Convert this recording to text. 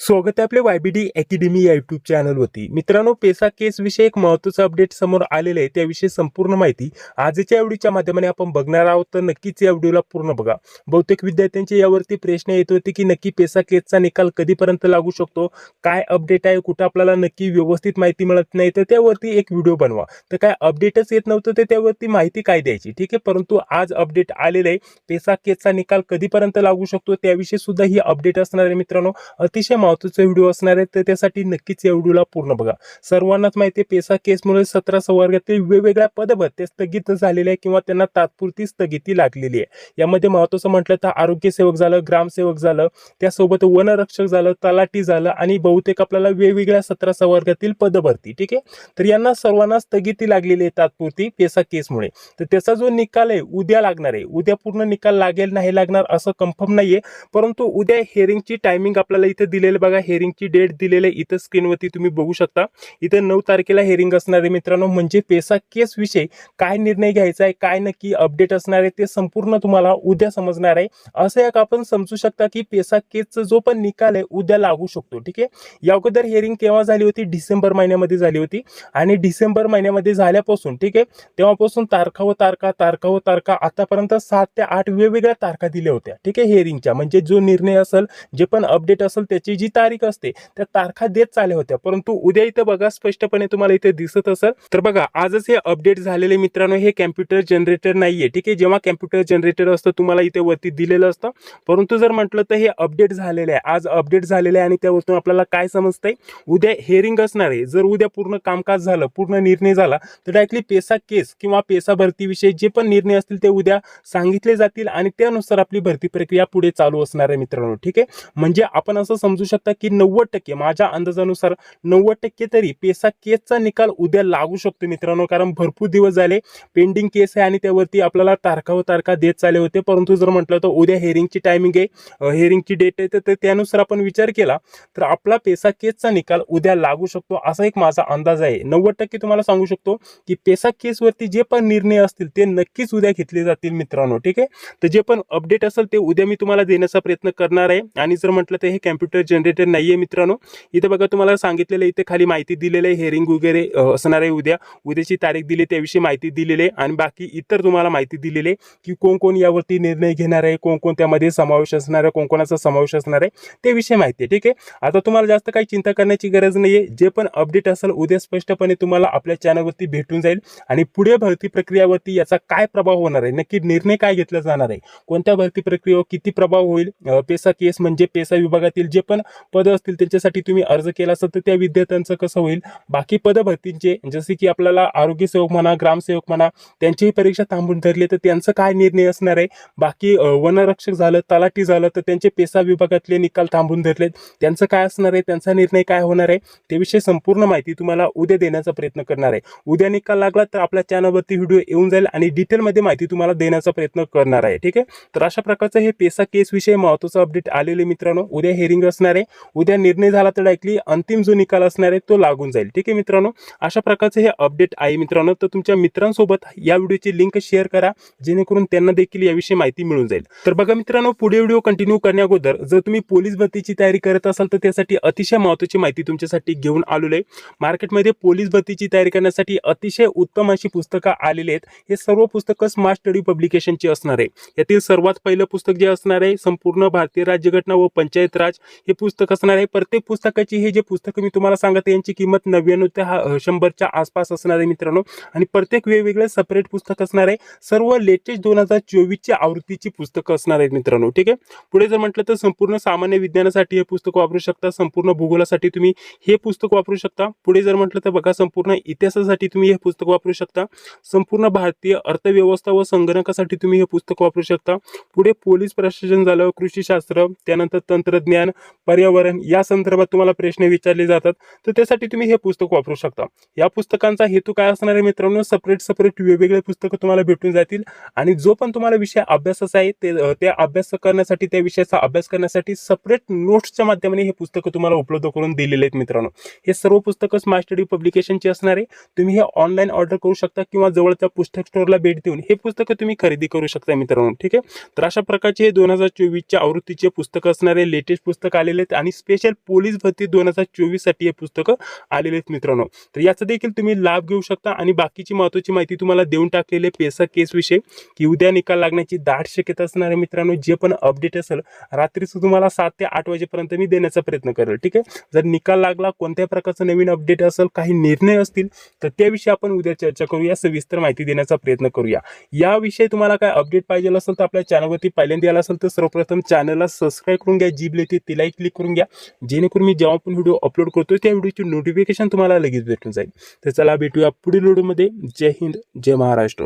स्वागत आहे आपल्या वायबीडी अकॅडमी या युट्यूब चॅनलवरती मित्रांनो पेसा केस विषयी एक महत्त्वाचं अपडेट समोर आलेलं आहे. त्याविषयी संपूर्ण माहिती आजच्या व्हिडिओच्या माध्यमाने आपण बघणार आहोत. तर नक्कीच या व्हिडिओला पूर्ण बघा. बहुतेक विद्यार्थ्यांचे यावरती प्रश्न येत होते की नक्की पेसा केसचा निकाल कधीपर्यंत लागू शकतो? काय अपडेट आहे? कुठं आपल्याला नक्की व्यवस्थित माहिती मिळत नाही? तर त्यावरती एक व्हिडिओ बनवा. तर काय अपडेटच येत नव्हतं तर त्यावरती माहिती काय द्यायची? ठीक आहे? परंतु आज अपडेट आलेलं आहे. पेसा केसचा निकाल कधीपर्यंत लागू शकतो? त्याविषयी सुद्धा ही अपडेट असणार आहे मित्रांनो. अतिशय महत्त्वाचा व्हिडिओ असणार आहे तर त्यासाठी नक्कीच या व्हिडिओला पूर्ण बघा. सर्वांनाच माहिती आहे पेसा केसमुळे सतरा संवर्गातील वेगवेगळ्या पदभत्ते स्थगित झालेले आहे किंवा त्यांना तात्पुरती स्थगिती लागलेली आहे. यामध्ये महत्त्वाचं म्हटलं तर आरोग्य सेवक झालं ग्रामसेवक झालं त्यासोबत वनरक्षक झालं तलाठी झालं आणि बहुतेक आपल्याला वेगवेगळ्या सतरा संवर्गातील पदभरती ठीक आहे? तर यांना सर्वांना स्थगिती लागलेली आहे तात्पुरती पेसा केसमुळे तर त्याचा जो निकाल आहे उद्या लागणार आहे. उद्या पूर्ण निकाल लागेल नाही लागणार असं कन्फर्म नाहीये. परंतु उद्या हेअरिंगची टायमिंग आपल्याला इथे दिलेलं बघा हेअरिंगची डेट दिलेली आहे. इथं स्क्रीनवरती तुम्ही बघू शकता. इथं नऊ तारखेला हेअरिंग असणार आहे मित्रांनो. म्हणजे पेसा केस विषयी काय निर्णय घ्यायचा आहे काय नक्की अपडेट असणार आहे ते संपूर्ण तुम्हाला उद्या समजणार आहे. असं एक आपण समजू शकता की पेसा केसचा जो पण निकाल आहे उद्या लागू शकतो. ठीक आहे? या अगोदर हेअरिंग केव्हा झाली होती? डिसेंबर महिन्यामध्ये झाली होती. आणि डिसेंबर महिन्यामध्ये झाल्यापासून ठीक आहे? तेव्हापासून तारखा व तारखा तारखा व तारखा आतापर्यंत सात ते आठ वेगवेगळ्या तारखा दिल्या होत्या. ठीक आहे हेअरिंगच्या म्हणजे जो निर्णय असेल जे पण अपडेट असेल त्याची जी तारीख असते त्या तारखा देत चालल्या होत्या. परंतु उद्या इथं बघा स्पष्टपणे तुम्हाला इथे दिसत असेल. तर बघा आजच हे अपडेट झालेले मित्रांनो हे कॅम्प्युटर जनरेटर नाहीये. ठीक आहे? जेव्हा कॅम्प्युटर जनरेटर असतं तुम्हाला इथे वरती दिलेलं असतं. परंतु जर म्हटलं तर हे अपडेट झालेले आहे. आज अपडेट झालेले आहे आणि त्यावरतून आपल्याला काय समजतंय? उद्या हेअरिंग असणार आहे. जर उद्या पूर्ण कामकाज झालं पूर्ण निर्णय झाला तर डायरेक्टली पेसा केस किंवा पेसा भरतीविषयी जे पण निर्णय असतील ते उद्या सांगितले जातील आणि त्यानुसार आपली भरती प्रक्रिया पुढे चालू असणार आहे मित्रांनो. ठीक आहे? म्हणजे आपण असं समजू शकतो की नव्वद टक्के? माझ्या अंदाजानुसार नव्वद टक्के तरी पेसा केसचा निकाल उद्या लागू शकतो मित्रांनो. कारण भरपूर दिवस झाले पेंडिंग केस आहे आणि त्यावरती आपल्याला तारखा व तारखा देत चालले होते. परंतु जर म्हटलं तर उद्या हेअरिंगची टायमिंग आहे हेअरिंगची डेट आहे तर त्यानुसार आपण विचार केला तर आपला पेसा केसचा निकाल उद्या लागू शकतो असा एक माझा अंदाज आहे. नव्वद टक्के तुम्हाला सांगू शकतो की पेसा केसवरती जे पण निर्णय असतील ते नक्कीच उद्या घेतले जातील मित्रांनो. ठीक आहे? तर जे पण अपडेट असेल ते उद्या मी तुम्हाला देण्याचा प्रयत्न करणार आहे. आणि जर म्हटलं तर हे कॅम्प्युटर जनरेटर नाही आहे मित्रांनो. इथे बघा तुम्हाला सांगितलेलं आहे इथे खाली माहिती दिलेली आहे हेअरिंग वगैरे असणार आहे उद्या. उद्याची तारीख दिली त्याविषयी माहिती दिलेली आहे. आणि बाकी इतर तुम्हाला माहिती दिलेली आहे की कोण कोण यावरती निर्णय घेणार आहे कोण कोण त्यामध्ये समावेश असणार आहे कोण कोणाचा समावेश असणार आहे त्याविषयी माहिती आहे ठीक आहे? आता तुम्हाला जास्त काही चिंता करण्याची गरज नाही आहे जे पण अपडेट असेल उद्या स्पष्टपणे तुम्हाला आपल्या चॅनलवरती भेटून जाईल. आणि पुढे भरती प्रक्रियावरती याचा काय प्रभाव होणार आहे? नक्की निर्णय काय घेतला जाणार आहे? कोणत्या भरती प्रक्रियेवर किती प्रभाव होईल? पेसा केस म्हणजे पेसा विभागातील जे पण पदं असतील त्यांच्यासाठी तुम्ही अर्ज केला असेल तर त्या विद्यार्थ्यांचं कसं होईल? बाकी पदं भरतींचे जसे की आपल्याला आरोग्य सेवक म्हणा ग्रामसेवक म्हणा त्यांचीही परीक्षा थांबून धरली तर त्यांचं काय निर्णय असणार आहे? बाकी वनरक्षक झालं तलाठी झालं तर त्यांचे पेसा विभागातले निकाल थांबून धरलेत. त्यांचं काय असणार आहे? त्यांचा निर्णय काय होणार आहे? त्याविषयी संपूर्ण माहिती तुम्हाला उद्या देण्याचा प्रयत्न करणार आहे. उद्या निकाल लागला तर आपल्या चॅनलवरती व्हिडिओ येऊन जाईल आणि डिटेलमध्ये माहिती तुम्हाला देण्याचा प्रयत्न करणार आहे. ठीक आहे? तर अशा प्रकारचं हे पेसा केस विषय महत्त्वाचं अपडेट आलेले मित्रांनो. उद्या हेरिंग असणार आहे. उद्या निर्णय झाला तर डायरेक्टली अंतिम जो निकाल असणार आहे तो लागून जाईल. ठीक आहे मित्रांनो? अशा प्रकारचं हे अपडेट आहे मित्रांनो. तर तुमच्या मित्रांसोबत या व्हिडिओची लिंक शेअर करा जेणेकरून त्यांना देखील याविषयी माहिती मिळून जाईल. तर बघा मित्रांनो पुढे व्हिडिओ कंटिन्यू करण्याअगोदर जर तुम्ही पोलीस भरतीची तयारी करत असाल तर त्यासाठी अतिशय महत्त्वाची माहिती तुमच्यासाठी घेऊन आलेलो आहे. मार्केटमध्ये पोलीस भरतीची तयारी करण्यासाठी अतिशय उत्तम अशी पुस्तकं आलेली आहेत. हे सर्व पुस्तकं स्मार्ट स्टडी पब्लिकेशनची असणार आहे. यातील सर्वात पहिलं पुस्तक जे असणार आहे संपूर्ण भारतीय राज्यघटना व पंचायत राज हे पुस्तक असणार आहे. प्रत्येक पुस्तकाची हे जे पुस्तकं मी तुम्हाला सांगत यांची किंमत नव्याण्णव ते हा- शंभरच्या आसपास असणार आहे मित्रांनो. आणि प्रत्येक वेगवेगळे सेपरेट पुस्तक असणार आहे. सर्व लेटेस्ट दोन हजार चोवीसच्या आवृत्तीची पुस्तकं असणार आहेत मित्रांनो. ठीक आहे? पुढे जर म्हटलं तर संपूर्ण सामान्य विज्ञानासाठी हे पुस्तक वापरू शकता. संपूर्ण भूगोलासाठी तुम्ही हे पुस्तक वापरू शकता. पुढे जर म्हटलं तर बघा संपूर्ण इतिहासासाठी तुम्ही हे पुस्तक वापरू शकता. संपूर्ण भारतीय अर्थव्यवस्था व संगणकासाठी तुम्ही हे पुस्तक वापरू शकता. पुढे पोलीस प्रशासन झालं कृषीशास्त्र त्यानंतर तंत्रज्ञान पर्यावरण या संदर्भात तुम्हाला प्रश्न विचारले जातात तर त्यासाठी तुम्ही हे पुस्तक वापरू शकता. या पुस्तकांचा हेतू काय असणार आहे मित्रांनो? सपरेट सपरेट वेगवेगळे पुस्तकं तुम्हाला भेटून जातील आणि जो पण तुम्हाला विषय अभ्यासाचा आहे ते त्या अभ्यास करण्यासाठी त्या विषयाचा अभ्यास करण्यासाठी सपरेट नोट्सच्या माध्यमाने हे पुस्तकं तुम्हाला उपलब्ध करून दिलेले आहेत मित्रांनो. हे सर्व पुस्तकं स्मार्ट स्टडी पब्लिकेशनची असणार आहे. तुम्ही हे ऑनलाईन ऑर्डर करू शकता किंवा जवळच्या पुस्तक स्टोअरला भेट देऊन हे पुस्तकं तुम्ही खरेदी करू शकता मित्रांनो. ठीक आहे? तर अशा प्रकारचे हे दोन हजार चोवीसच्या आवृत्तीचे पुस्तकं असणारे लेटेस्ट पुस्तक आलेले आहेत. आणि स्पेशल पोलीस भरती दोन हजार चोवीससाठी हे पुस्तकं आलेले आहेत मित्रांनो. तर याचा देखील तुम्ही लाभ घेऊ शकता. आणि बाकीची महत्त्वाची माहिती तुम्हाला देऊन टाकलेली पेसा केसविषयी की उद्या निकाल लागण्याची दाट शक्यता असणार आहे मित्रांनो. जे पण अपडेट असेल रात्रीचं तुम्हाला सात ते आठ वाजेपर्यंत मी देण्याचा प्रयत्न करेल. ठीक आहे? जर निकाल लागला कोणत्या प्रकारचं नवीन अपडेट असेल काही निर्णय असतील तर त्याविषयी आपण उद्या चर्चा करूया. सविस्तर माहिती देण्याचा प्रयत्न करूया. याविषयी तुम्हाला काय अपडेट पाहिजे असेल तर आपल्या चॅनलवरती पहिल्यांदा आला असेल तर सर्वप्रथम चॅनलला सबस्क्राईब करून घ्या. जी येते तिलाही क्लिक करून घ्या. जेणेकरून मी जेव्हा पण व्हिडिओ अपलोड करतो त्या व्हिडिओची नोटिफिकेशन तुम्हाला लगेच भेटून जाईल. तर चला भेटूया पुढील व्हिडिओमध्ये जय हिंद जय महाराष्ट्र.